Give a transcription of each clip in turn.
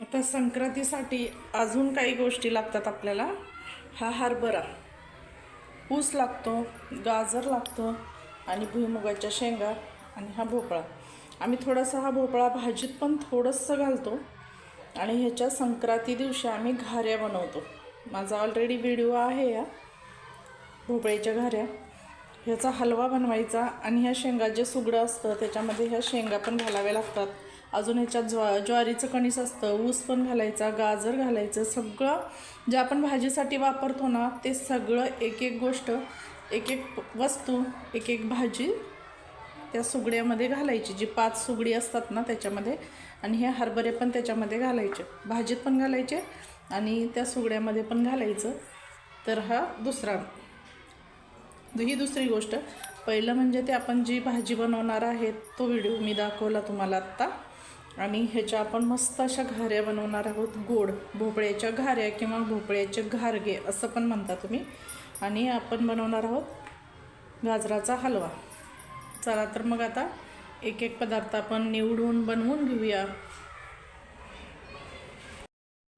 आता संक्रांतीसाठी अजून काही गोष्टी लागतात आपल्याला. हा हरभरा. ऊस लागतो गाजर लागतं आणि भुईमुगाच्या शेंगा आणि हा भोपळा. आम्ही थोडासा हा भोपळा भाजीत पण थोडंसं घालतो आणि ह्याच्या संक्रांती दिवशी आम्ही घाऱ्या बनवतो. माझा ऑलरेडी व्हिडिओ आहे या भोपळ्याच्या घाऱ्या. ह्याचा हलवा बनवायचा आणि ह्या शेंगा जे सुगडं असतं त्याच्यामध्ये ह्या शेंगा पण घालाव्या लागतात. अजून ह्याच्यात ज्वा ज्वारीचं कणीस असतं ऊस पण घालायचा गाजर घालायचं सगळं जे आपण भाजीसाठी वापरतो ना ते सगळं एक एक गोष्ट एक एक वस्तू एक एक भाजी त्या सुगड्यामध्ये घालायची. जी पाच सुगडी असतात ना त्याच्यामध्ये आणि हे हरभरे पण त्याच्यामध्ये घालायचे. भाजीत पण घालायचे आणि त्या सुगड्यामध्ये पण घालायचं. तर हा दुसरा ही दुसरी गोष्ट. पहिलं म्हणजे ते आपण जी भाजी बनवणार आहे तो व्हिडिओ मी दाखवला तुम्हाला आत्ता. आणि ह्याच्या आपण मस्त अशा घाऱ्या बनवणार आहोत. गोड भोपळ्याच्या घाऱ्या किंवा भोपळ्याचे घारगे असं पण म्हणता तुम्ही. आणि आपण बनवणार आहोत गाजराचा हलवा. चला तर मग आता एक एक पदार्थ आपण निवडून बनवून घेऊया.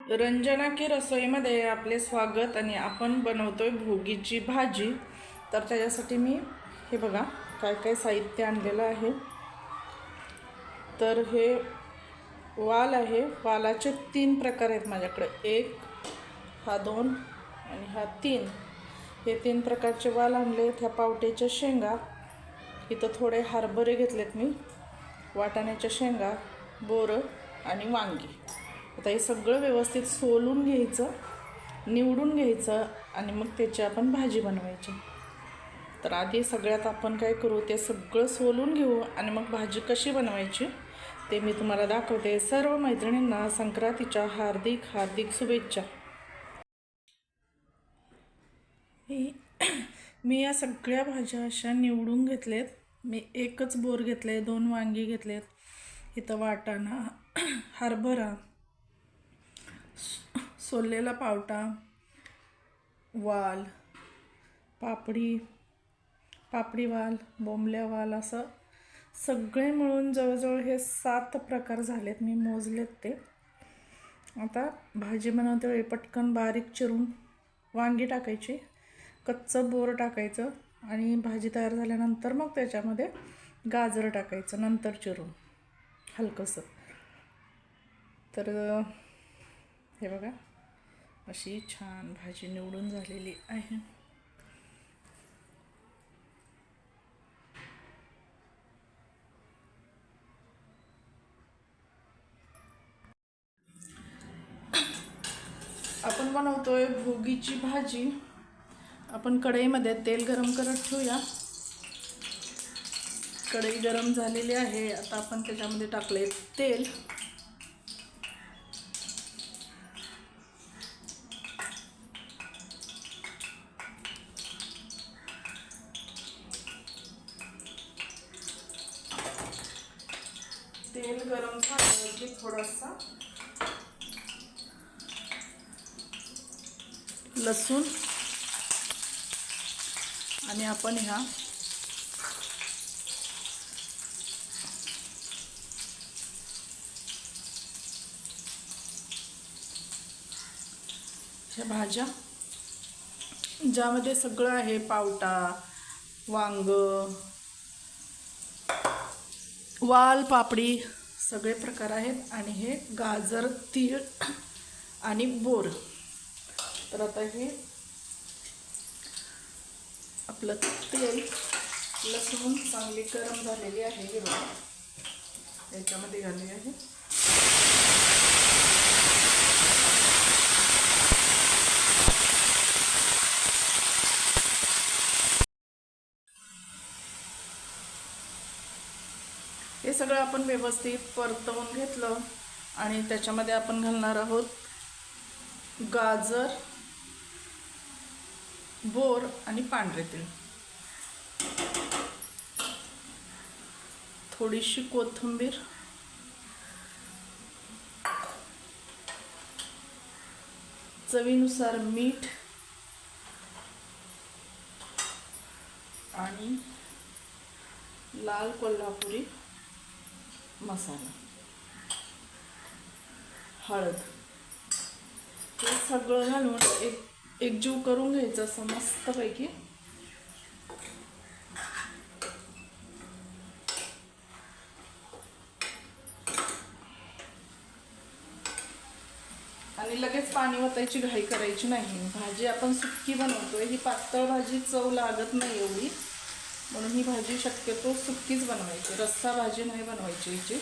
रंजना की रसोईमध्ये आपले स्वागत आणि आपण बनवतोय भोगीची भाजी. तर त्याच्यासाठी मी हे बघा काय काय साहित्य आणलेलं आहे. तर हे वाल आहे. वालाचे तीन प्रकार आहेत माझ्याकडे. एक हा दोन आणि हा तीन. हे तीन प्रकारचे वाल आणले ह्या पावट्याच्या शेंगा. इथं थोडे हरभरे घेतलेत मी. वाटाण्याच्या शेंगा बोरं आणि वांगी. आता हे सगळं व्यवस्थित सोलून घ्यायचं निवडून घ्यायचं आणि मग त्याची आपण भाजी बनवायची. तर आधी सगळ्यात आपण काय करू ते सगळं सोलून घेऊ आणि मग भाजी कशी बनवायची? ते मी तुम्हाला दाखवते. सर्व मैत्रिणींना संक्रांतीच्या हार्दिक हार्दिक शुभेच्छा. मी मी या सगळ्या भाज्या अशा निवडून घेतलेत. मी एकच बोर घेतले दोन वांगी घेतलेत. इथं वाटाणा हरभरा सोललेला पावटा वाल पापडी पापडी वाल बोंबल्या वाल असं सगळे मिळून जवळजवळ हे सात प्रकार झालेत मी मोजलेत ते. आता भाजी बनवते वेळी पटकन बारीक चिरून वांगी टाकायची कच्चं बोर टाकायचं आणि भाजी तयार झाल्यानंतर मग त्याच्यामध्ये गाजर टाकायचं नंतर चिरून हलकंसं. तर हे बघा अशी छान भाजी निवडून झालेली आहे. आपण बनवतोय भोगीची भाजी. आपण कढईमध्ये तेल गरम करत ठेवूया. कढई गरम झालेली आहे. आता आपण त्याच्यामध्ये टाकले तेल. तेल गरम झालं की थोडासा लसूण. आणि आपण ह्या ह्या भाज्या ज्यामध्ये सगळं आहे पावटा वांग वाल पापडी सगळे प्रकार आहेत. आणि हे गाजर तीळ आणि बोर. तर आता हे आपलं तेल लसूण चांगली गरम झालेली आहे हे याच्यामध्ये घालली आहे हे सगळं आपण व्यवस्थित परतवून घेतलं आणि त्याच्यामध्ये आपण घालणार आहोत गाजर. बोर आणि पांढरे तीळ. थोडीशी कोथिंबीर. चवीनुसार मीठ. आणि लाल कोल्हापुरी मसाला. हळद. हे सगळं घालून एक एकजीव करून घ्यायचं असं मस्तपैकी. आणि लगेच पाणी ओतायची घाई करायची नाही. भाजी आपण सुक्की बनवतोय ही पातळ भाजी चव लागत नाही एवढी. म्हणून ही भाजी शक्यतो सुक्कीच बनवायची रस्सा भाजी नाही बनवायची याची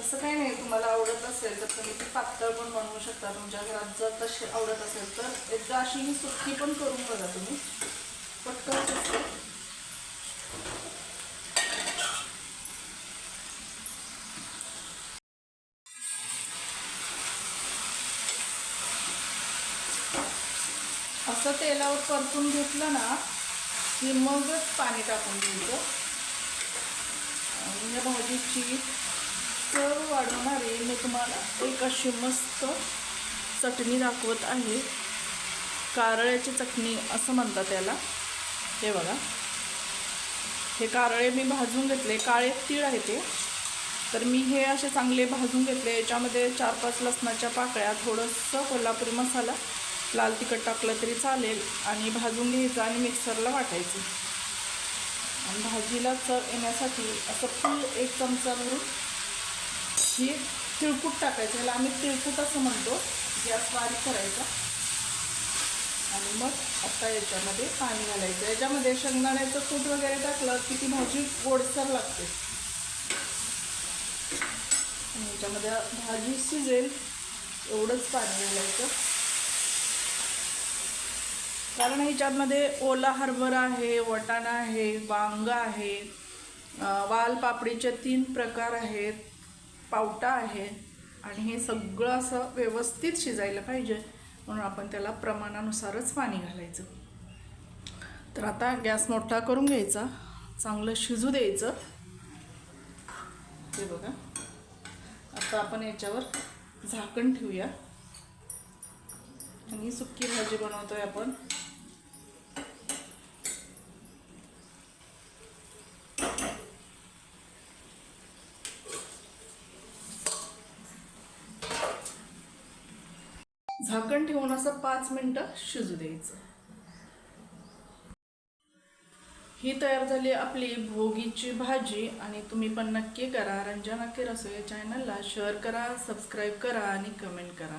तसं काही नाही तुम्हाला आवडत असेल तर तुम्ही ती पातळ पण बनवू शकता. तुमच्या घरात जर तशी आवडत असेल तर एकदा अशी ही सुक्की पण करून बघा तुम्ही. पटकन असं तेलावर परतून घेतलं ना की मगच पाणी टाकून घ्यायचं. म्हणजे भाजीची चव वाढवणारी मी तुम्हाला एक अशी मस्त चटणी दाखवत आहे. कारळ्याची चटणी असं म्हणतात त्याला. हे बघा. हे कारळे मी भाजून घेतले. काळे तीळ आहे ते. तर मी हे असे चांगले भाजून घेतले. याच्यामध्ये चार पाच लसणाच्या पाकळ्या थोडंसं कोल्हापुरी मसाला लाल तिखट टाकलं तरी चालेल आणि भाजून घ्यायचं आणि मिक्सरला वाटायचं. आणि भाजीला चव येण्यासाठी असं फुल एक चमचा भरून ही तिळकूट टाकायचं. याला आम्ही तिळकूट असं म्हणतो. गॅस बारीक करायचा. आणि मग आता याच्यामध्ये पाणी घालायचं. याच्यामध्ये शेंगदाण्याचं कूट वगैरे टाकलं की ती भाजी गोडसर लागते. आणि याच्यामध्ये भाजी शिजेल. एवढंच पाणी घालायचं. कारण ह्याच्यामध्ये ओला हरभरा आहे वटाणा आहे वांग आहे. वालपापडीचे वाल पापडीचे तीन प्रकार आहेत. पावटा आहे आणि हे सगळं असं व्यवस्थित शिजायला पाहिजे म्हणून आपण त्याला प्रमाणानुसारच पाणी घालायचं. तर आता गॅस मोठा करून घ्यायचा चांगलं शिजू द्यायचं. ते बघा. आता आपण याच्यावर झाकण ठेवूया. आणि सुक्की भाजी बनवतोय आपण. झाकण ठेवून असं पाच मिनटं शिजू द्यायचं. ही तयार झाली आपली भोगीची भाजी आणि तुम्ही पण नक्की करा. रंजना के रसोई चॅनलला शेअर करा सबस्क्राईब करा आणि कमेंट करा.